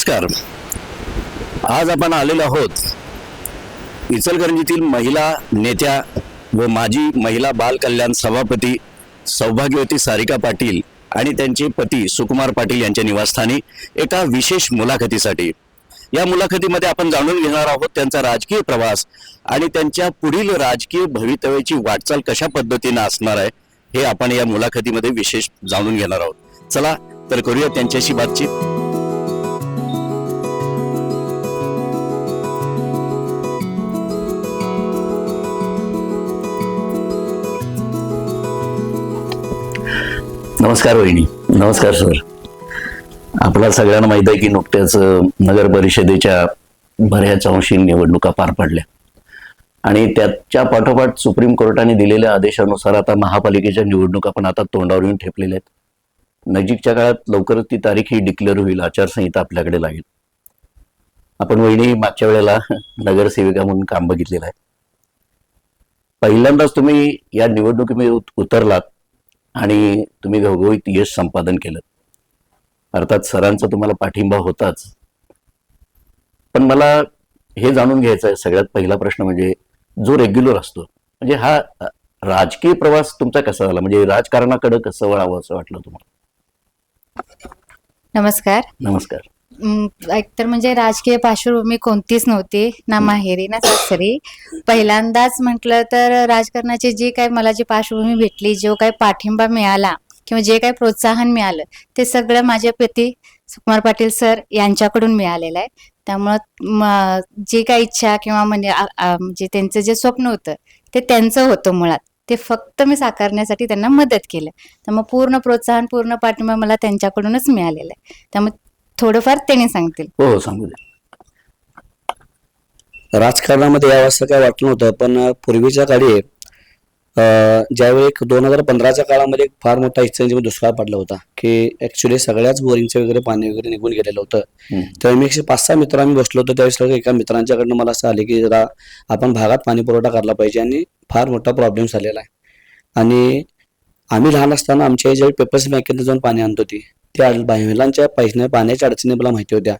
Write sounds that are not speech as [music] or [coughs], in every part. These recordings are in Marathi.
नमस्कार. आज आपण आलेलो आहोत इचलकरंजीतील महिला नेत्या व माजी महिला बाल कल्याण सभापती सौभाग्यवती सारिका पाटील आणि त्यांचे पती सुकुमार पाटील यांच्या निवासस्थानी एका विशेष मुलाखतीसाठी. या मुलाखतीमध्ये आपण जाणून घेणार आहोत त्यांचा राजकीय प्रवास आणि त्यांच्या पुढील राजकीय भवितव्याची वाटचाल कशा पद्धतीने असणार आहे हे आपण या मुलाखतीमध्ये विशेष जाणून घेणार आहोत. चला तर करूया त्यांच्याशी बातचीत. नमस्कार वहिनी. नमस्कार सर आपला सगळ्यांना माहीत आहे की नुकत्याच नगर परिषदेच्या बऱ्याच अंशी निवडणुका पार पडल्या. आणि त्याच्या पाठोपाठ सुप्रीम कोर्टाने दिलेल्या आदेशानुसार आता महापालिकेच्या निवडणुका पण आता तोंडावर येऊन ठेपलेल्या आहेत. नजीकच्या काळात लवकरच ती तारीख ही डिक्लेअर होईल आचारसंहिता आपल्याकडे लागेल. आपण वहिनी मागच्या वेळेला नगरसेविका म्हणून काम बघितलेलं आहे. पहिल्यांदाच तुम्ही या निवडणुकीमध्ये उतरलात. आणि तुम्ही घवघवीत यश संपादन केलं. अर्थात सरांचा तुम्हाला पाठिंबा होताच. पण मला हे जाणून घ्यायचं आहे सगळ्यात पहिला प्रश्न म्हणजे जो रेग्युलर असतो म्हणजे हा राजकीय प्रवास तुमचा कसा झाला? म्हणजे राजकारणाकडे कसं वळावं असं वाटलं तुम्हाला? नमस्कार. नमस्कार. एकतर म्हणजे राजकीय पार्श्वभूमी कोणतीच नव्हती ना माहेरी ना सासरी. पहिल्यांदाच म्हटलं तर राजकारणाची जी काही मला जी पार्श्वभूमी भेटली जो काही पाठिंबा मिळाला किंवा जे काही प्रोत्साहन मिळालं ते सगळं माझ्या पती सुकुमार पाटील सर यांच्याकडून मिळालेलं आहे. त्यामुळं जी काही इच्छा किंवा म्हणजे म्हणजे त्यांचं जे स्वप्न होतं ते त्यांचं होतं मुळात. ते फक्त मी साकारण्यासाठी त्यांना मदत केलं. त्यामुळे पूर्ण प्रोत्साहन पूर्ण पाठिंबा मला त्यांच्याकडूनच मिळालेला आहे. त्यामुळे थोडंफार त्यांनी सांगतील. हो हो सांगू दे राजकारणामध्ये यावं असं काय वाटलं नव्हतं पण पूर्वीच्या काळी अं, ज्यावेळी एक दोन हजार पंधराच्या काळामध्ये एक फार मोठा इच्छांची दुष्काळ पडला होता की ऍक्च्युली सगळ्याच बोरिंगचे वगैरे पाणी वगैरे निघून गेलेलं होतं. तेव्हा मी एकशे पाच सहा मित्र आम्ही बसलो होतो त्यावेळेस सगळं एका मित्रांच्याकडनं मला असं आले की जरा आपण भागात पाणी पुरवठा करला पाहिजे आणि फार मोठा प्रॉब्लेम झालेला आहे. आणि आम्ही लहान असताना आमच्या ज्यावेळी पेपर्स बँकेत जाऊन पाणी आणत होती. त्या महिलांच्या पैशाने पाण्याच्या अडचणी मला माहिती होत्या.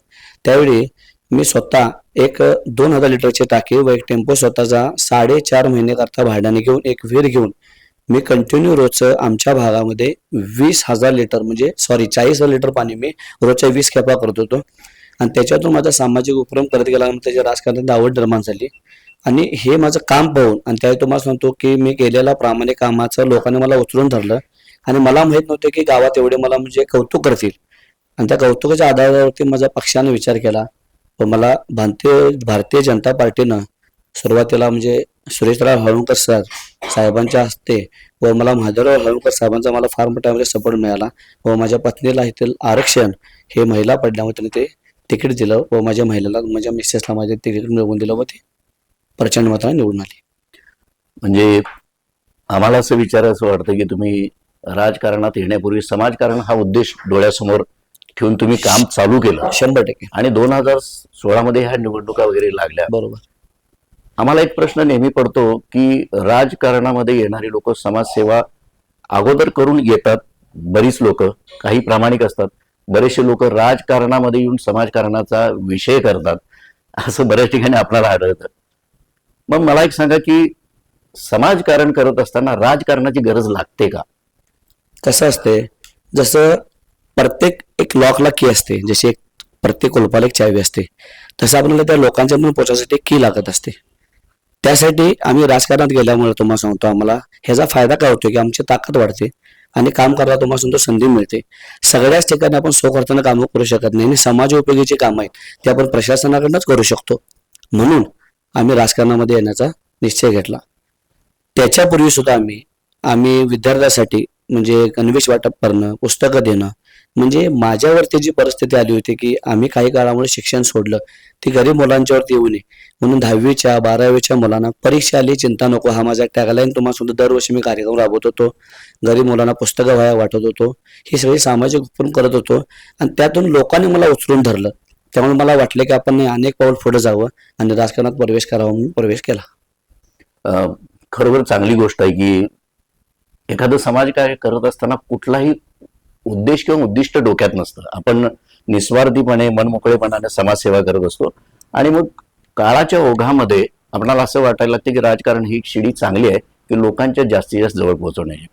त्यावेळी मी स्वतः एक दोन हजार लिटरची टाकी व एक टेम्पो स्वतःचा साडेचार महिने करता भाड्याने घेऊन एक विहीर घेऊन मी कंटिन्यू रोजचं आमच्या भागामध्ये वीस हजार लिटर म्हणजे सॉरी चाळीस हजार लिटर पाणी मी रोजच्या वीस खेपा करत होतो. आणि त्याच्यातून माझा सामाजिक उपक्रम करत गेला त्याच्या राजकारणात आवड निर्माण झाली. आणि हे माझं काम पाहून आणि त्यावेळी तुम्हाला सांगतो की मी केलेल्या प्रामाणिक कामाचं लोकांनी मला उचलून धरलं. आणि मला माहीत नव्हते की गावात एवढे मला म्हणजे कौतुक करतील. आणि त्या कौतुकाच्या आधारावरती माझ्या पक्षाने विचार केला. व मला भारतीय भारतीय जनता पार्टीनं सुरुवातीला म्हणजे सुरेशराव हळवणकर सर साहेबांच्या हस्ते व मला महादेवराव हळवणकर साहेबांचा मला फार मोठ्या म्हणजे सपोर्ट मिळाला व माझ्या पत्नीला येथील आरक्षण हे महिला पडल्यामुळे त्यांनी ते तिकीट दिलं व माझ्या महिलेला माझ्या मिसेसला माझे तिकीट मिळवून दिलं व ते प्रचंड मताने निवडून आली. म्हणजे आम्हाला असं विचारायचं वाटतं की तुम्ही राजकारणात येण्यापूर्वी समाजकारण हा उद्देश डोळ्यासमोर ठेवून तुम्ही काम चालू केलं. शंभर टक्के. आणि दोन हजार सोळा मध्ये ह्या निवडणुका वगैरे लागल्या. बरोबर. आम्हाला एक प्रश्न नेहमी पडतो की राजकारणामध्ये येणारी लोक समाजसेवा अगोदर करून येतात बरीच लोक काही प्रामाणिक असतात. बरेचसे लोक राजकारणामध्ये येऊन समाजकारणाचा विषय करतात. असं बऱ्याच ठिकाणी आपल्याला आढळतं. मग मला एक सांगा की समाजकारण करत असताना राजकारणाची गरज लागते का? कसं असते? जसं प्रत्येक एक लॉकला की असते. जशी एक प्रत्येक कुलपाला एक चावी असते. तसं आपल्याला त्या लोकांच्या म्हणून पोहोचण्यासाठी की लागत असते. त्यासाठी आम्ही राजकारणात गेल्यामुळे तुम्हाला सांगतो आम्हाला ह्याचा फायदा काय होतो की आमची ताकद वाढते आणि काम करायला तुम्हाला सांगतो संधी मिळते. सगळ्याच ठिकाणी आपण सो करताना कामं करू शकत नाही आणि समाज उपयोगी जे कामं आहेत ते आपण प्रशासनाकडनंच करू शकतो. म्हणून आम्ही राजकारणामध्ये येण्याचा निश्चय घेतला. त्याच्यापूर्वी सुद्धा आम्ही आम्ही विद्यार्थ्यासाठी म्हणजे गणवेश वाटप करणं पुस्तकं देणं म्हणजे माझ्यावरती जी परिस्थिती आली होती की आम्ही काही काळामुळे शिक्षण सोडलं ती गरीब मुलांच्यावरती येऊ नये. म्हणून दहावीच्या बारावीच्या मुलांना परीक्षा आली चिंता नको हा माझा टॅगलाईन तुम्हाला सुद्धा दरवर्षी मी कार्यक्रम राबवत होतो. गरीब मुलांना पुस्तकं व्हाया वाटत होतो. ही सगळी सामाजिक उपक्रम करत होतो. आणि त्यातून लोकांनी मला उचलून धरलं. त्यामुळे मला वाटलं की आपण अनेक पाऊल पुढे जावं आणि राजकारणात प्रवेश करावा म्हणून प्रवेश केला. खरोखर चांगली गोष्ट आहे की एखादं समाजकार्य करत असताना कुठलाही उद्देश किंवा उद्दिष्ट डोक्यात नसतं. आपण निस्वार्थीपणे मनमोकळेपणाने समाजसेवा करत असतो. आणि मग काळाच्या ओघामध्ये आपणाला असं वाटायला लागतं की राजकारण ही शिडी चांगली आहे की लोकांच्या जास्तीत जास्त जवळ पोहोचवण्याची.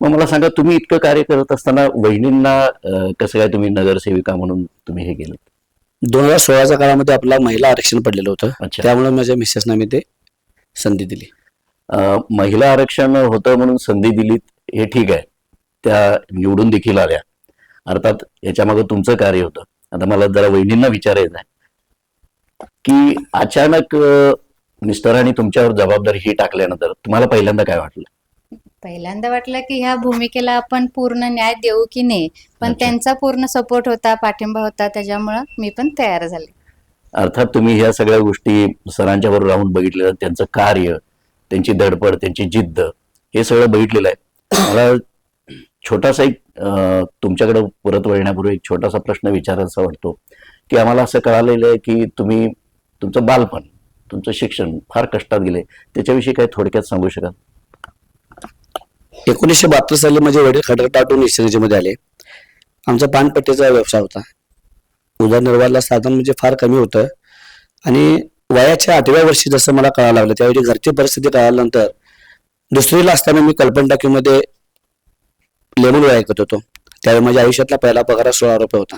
मग मला सांगा तुम्ही इतकं कार्य करत असताना वहिनींना कसं काय तुम्ही नगरसेविका म्हणून तुम्ही हे केलं? दोन हजार सोळाच्या काळामध्ये आपला महिला आरक्षण पडलेलं होतं. अच्छा. त्यामुळे माझ्या मिसेसना मी ते संधी दिली. अं, महिला आरक्षण होतं म्हणून संधी दिली हे ठीक आहे. त्या निवडून देखील आल्या. अर्थात याच्यामागे तुमचं कार्य होतं. आता मला जरा वहिनींना विचारायचं आहे. की अचानक अं, मिस्टरांनी तुमच्यावर जबाबदारी ही टाकल्यानंतर तुम्हाला पहिल्यांदा काय वाटलं? पहिल्यांदा वाटलं की ह्या भूमिकेला आपण पूर्ण न्याय देऊ की नाही पण अच्छा. त्यांचा पूर्ण सपोर्ट होता पाठिंबा होता त्याच्यामुळं मी पण तयार झाले. अर्थात तुम्ही ह्या सगळ्या गोष्टी सरांच्या बरोबर राहून बघितलेलं त्यांचं कार्य त्यांची धडपड त्यांची जिद्द हे सगळं बघितलेलं आहे. मला छोटासा एक तुमच्याकडे परत वळण्यापूर्वी एक छोटासा प्रश्न विचारायचा वाटतो की आम्हाला असं कळालेलं आहे की तुम्ही तुमचं बालपण तुमचं शिक्षण फार कष्टात गेले त्याच्याविषयी काय थोडक्यात सांगू शकाल? एकोणीसशे बहात्तर साली माझे वडील खडकटाटून इचलकरंजीमध्ये आले. आमचा पानपट्टीचा व्यवसाय होता. उदरनिर्वाहाला साधन म्हणजे फार कमी होतं. आणि वयाच्या आठव्या वर्षी जसं मला कळायला लागलं त्यावेळी घरची परिस्थिती कळाल्यानंतर दुसरीला असताना मी कल्पन टाकीमध्ये लेमन ऐकत होतो. त्यावेळी माझ्या आयुष्यातला पहिला पगार सोळा रुपये होता.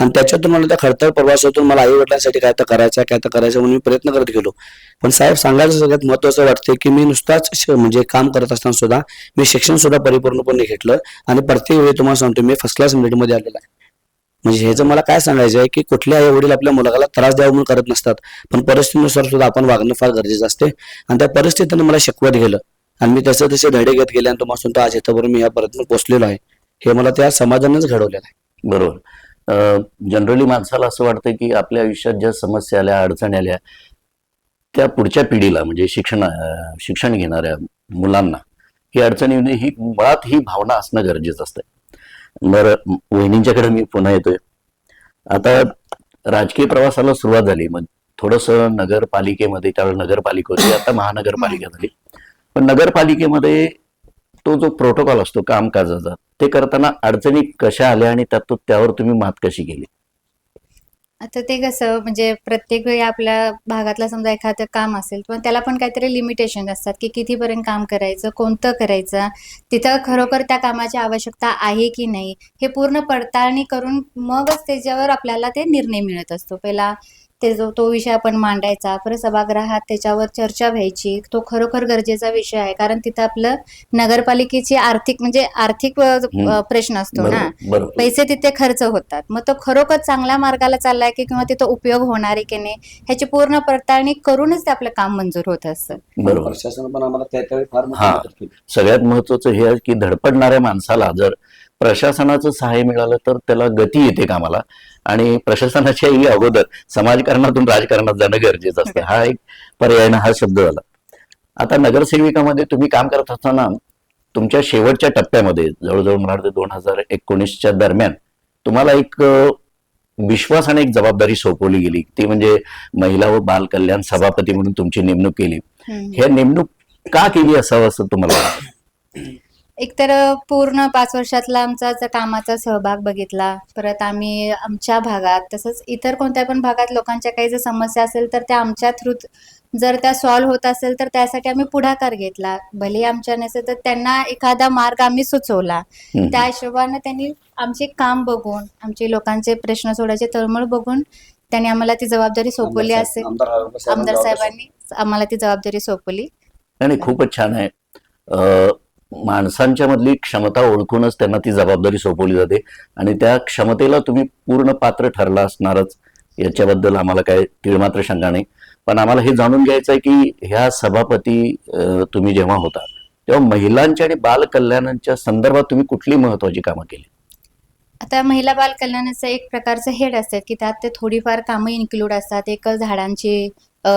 आणि त्याच्यातून मला त्या खडतर प्रवासातून मला आई वडिलांसाठी काय तर करायचं काय तर करायचं म्हणून मी प्रयत्न करत गेलो. पण साहेब सांगायचं सगळ्यात महत्वाचं वाटते की मी नुसताच म्हणजे काम करत असताना सुद्धा मी शिक्षण सुद्धा परिपूर्णपणे घेतलं आणि प्रत्येक वेळी तुम्हाला सांगतो मी फर्स्ट क्लासमध्ये आलेला आहे. म्हणजे ह्याचं मला काय सांगायचं आहे की कुठले आई वडील आपल्या मुलाला त्रास द्यावा म्हणून करत नसतात पण परिस्थितीनुसार सुद्धा आपण वागणं फार गरजेचं असते. आणि त्या परिस्थितीनं मला शिकवत गेलं. आणि मी तसे तसे धडे घेत गेले आणि तुम्हाला सांगतो आज इथं मी यापर्यंत पोहोचलेलो आहे. हे मला त्या समाजानेच घडवलेलं आहे. बरोबर. जनरली माणसाला असं वाटतं की आपल्या आयुष्यात ज्या समस्या आल्या अडचणी आल्या त्या पुढच्या पिढीला म्हणजे शिक्षण शिक्षण घेणाऱ्या मुलांना ही अडचणी ही मुळात ही भावना असणं गरजेचं असतं. बरं वहिनींच्याकडे मी पुन्हा येतोय. आता राजकीय प्रवासाला सुरुवात झाली. मग थोडस नगरपालिकेमध्ये त्यावेळेला नगरपालिका होती आता महानगरपालिका झाली. पण नगरपालिकेमध्ये तो जो प्रोटोकॉल असतो कामकाजाचा ते करताना अडचणी कशा आल्या आणि त्यात त्यावर तुम्ही मात कशी केली? आता ते कसं म्हणजे प्रत्येक वेळी आपल्या भागातला समजा एखादं काम असेल पण त्याला पण काहीतरी लिमिटेशन असतात की कितीपर्यंत काम करायचं कोणतं करायचं तिथं खरोखर त्या कामाची आवश्यकता आहे की नाही हे पूर्ण पडताळणी करून मगच त्याच्यावर आपल्याला ते निर्णय मिळत असतो. पहिला ते जो तो विषय आपण मांडायचा परत सभागृहात त्याच्यावर चर्चा व्हायची तो खरोखर गरजेचा विषय आहे. कारण तिथं आपलं नगरपालिकेची आर्थिक म्हणजे आर्थिक. प्रश्न असतो ना. पैसे तिथे खर्च होतात. मग तो खरोखर चांगल्या मार्गाला चाललाय की किंवा तिथं उपयोग होणार आहे की नाही ह्याची पूर्ण पडताळणी करूनच ते आपलं काम मंजूर होत असतं. बरोबर. प्रशासन पण आम्हाला. सगळ्यात महत्वाचं हे आहे की धडपडणाऱ्या माणसाला जर प्रशासनाचं सहाय्य मिळालं तर त्याला गती येते कामाला. आणि प्रशासनाच्या ही अगोदर समाजकारणातून राजकारणात जाणं गरजेचं असतं. हा एक पर्यायनं हा शब्द झाला. आता नगरसेविकामध्ये तुम्ही काम करत असताना तुमच्या शेवटच्या टप्प्यामध्ये जवळजवळ मला वाटतं दोन हजार एकोणीसच्या दरम्यान तुम्हाला एक विश्वास आणि एक जबाबदारी सोपवली गेली. ती म्हणजे महिला व बाल कल्याण सभापती म्हणून तुमची नेमणूक केली. हे नेमणूक का केली असावं असं तुम्हाला? [clears throat] एकतर पूर्ण पाच वर्षातला आमचा ज- कामाचा सहभाग बघितला परत आम्ही आमच्या भागात तसंच इतर कोणत्या पण भागात लोकांच्या काही जर समस्या असेल तर त्या आमच्या थ्रू जर त्या सॉल्व्ह होत असेल तर त्यासाठी आम्ही पुढाकार घेतला. भले आमच्या नसेल तर त्यांना एखादा मार्ग आम्ही सुचवला. हम्म. त्या हिशोबाने त्यांनी आमचे काम बघून आमचे लोकांचे प्रश्न सोडायचे तळमळ बघून त्यांनी आमला ती जबाबदारी सोपवली आमदार असेल साहेब- आमदार साहेबांनी आमदार जबाबदारी साहेबांनी आम्हाला ती जबाबदारी सोपवली. आणि खूपच छान आहे. अ, माणसांच्या मधली क्षमता ओळखूनच त्यांना ती जबाबदारी सोपवली जाते. आणि त्या क्षमतेला तुम्ही पूर्ण पात्र ठरला असणारच. याच्याबद्दल आम्हाला काय तीळमात्र शंका नाही. पण आम्हाला हे जाणून घ्यायचं आहे की ह्या सभापती तुम्ही जेव्हा होता तेव्हा महिलांच्या आणि बालकल्याणांच्या संदर्भात तुम्ही कुठली महत्वाची कामं केली? आता महिला बाल कल्याणाचं एक प्रकारचं हेड असतात की त्यात ते थोडीफार कामं इन्क्लूड असतात. एक झाडांची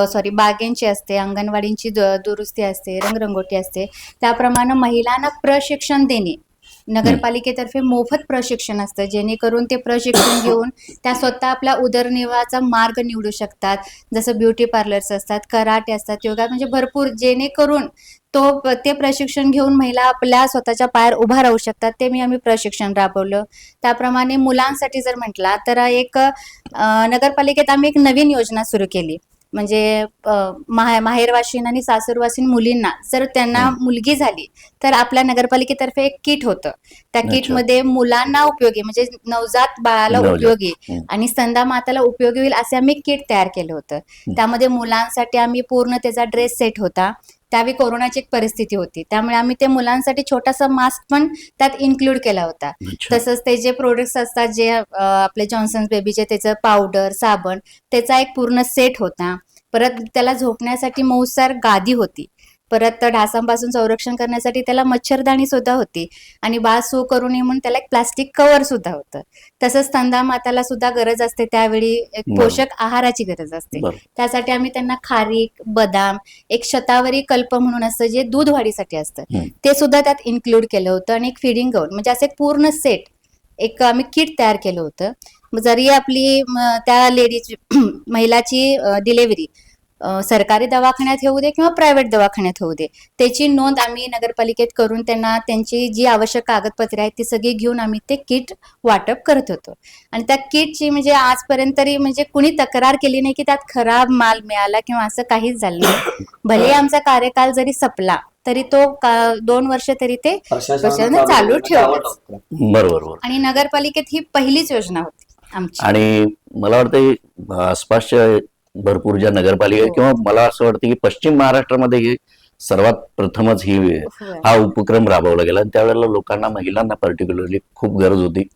सॉरी बागेंची असते अंगणवाडींची दु- दुरुस्ती असते रंगरंगोटी असते. त्याप्रमाणे महिलांना प्रशिक्षण देणे. नगरपालिकेतर्फे मोफत प्रशिक्षण असतं जेणेकरून ते प्रशिक्षण [coughs] घेऊन त्या स्वतः आपला उदरनिर्वाहाचा मार्ग निवडू शकतात. जसं ब्युटी पार्लर्स असतात कराटे असतात योगा म्हणजे भरपूर जेणेकरून तो ते प्रशिक्षण घेऊन महिला आपल्या स्वतःच्या पायावर उभा राहू शकतात ते मी आम्ही प्रशिक्षण राबवलं. त्याप्रमाणे मुलांसाठी जर म्हटला तर एक नगरपालिकेत आम्ही एक नवीन योजना सुरू केली. म्हणजे माहे माहेरवासीन आणि सासरवासीन मुलींना जर त्यांना मुलगी झाली तर आपल्या नगरपालिकेतर्फे एक किट होतं त्या. किटमध्ये मुलांना उपयोगी म्हणजे नवजात बाळाला. उपयोगी. आणि स्तंदा माताला उपयोगी होईल असे आम्ही किट तयार केलं होतं त्यामध्ये मुलांसाठी आम्ही पूर्ण त्याचा ड्रेस सेट होता त्यावेळी कोरोनाची एक परिस्थिती होती. त्यामुळे आम्ही ते मुलांसाठी छोटासा मास्क पण त्यात इन्क्लूड केला होता. तसंच ते जे प्रोडक्ट्स असतात जे आपले जॉन्सन्स बेबीचे त्याचं पावडर साबण त्याचा एक पूर्ण सेट होता. परत त्याला झोपण्यासाठी मऊसार गादी होती. परत डासांपासून संरक्षण करण्यासाठी त्याला मच्छरदाणी सुद्धा होती आणि बाळ सू करू नये म्हणून त्याला एक प्लास्टिक कव्हर सुद्धा होतं तसंच स्तंदा माताला सुद्धा गरज असते त्यावेळी एक. पोषक आहाराची गरज असते. त्यासाठी आम्ही त्यांना खारीक बदाम एक शतावरी कल्प म्हणून असतं जे दूध वाढीसाठी असतं. ते सुद्धा त्यात इन्क्लूड केलं होतं आणि एक फिडिंग गाऊन म्हणजे असं एक पूर्ण सेट एक आम्ही किट तयार केलं होतं जरी आपली त्या लेडीज [clears throat] महिलाची डिलेव्हरी सरकारी दवाखान्यात होऊ दे किंवा प्रायव्हेट दवाखान्यात होऊ दे. त्याची नोंद आम्ही नगरपालिकेत करून त्यांना त्यांची जी आवश्यक कागदपत्रे आहेत ती सगळी घेऊन आम्ही ते किट वाटप करत होतो. आणि त्या किटची म्हणजे आजपर्यंत तरी म्हणजे कुणी तक्रार केली नाही की त्यात खराब माल मिळाला किंवा असं काहीच झालं नाही. भले आमचा कार्यकाल जरी संपला तरी तो दोन वर्ष तरी ते चालू ठेवलं. बरोबर बरोबर. आणि नगरपालिकेत ही पहिलीच योजना होती आमची. आणि मला वाटतं आसपासच्या भरपूर ज्या नगरपालिका हो. किंवा मला असं वाटतं की पश्चिम महाराष्ट्रामध्ये ही सर्वात प्रथमच ही. हा उपक्रम राबवला गेला आणि त्यावेळेला लोकांना महिलांना पर्टिक्युलरली खूप गरज होती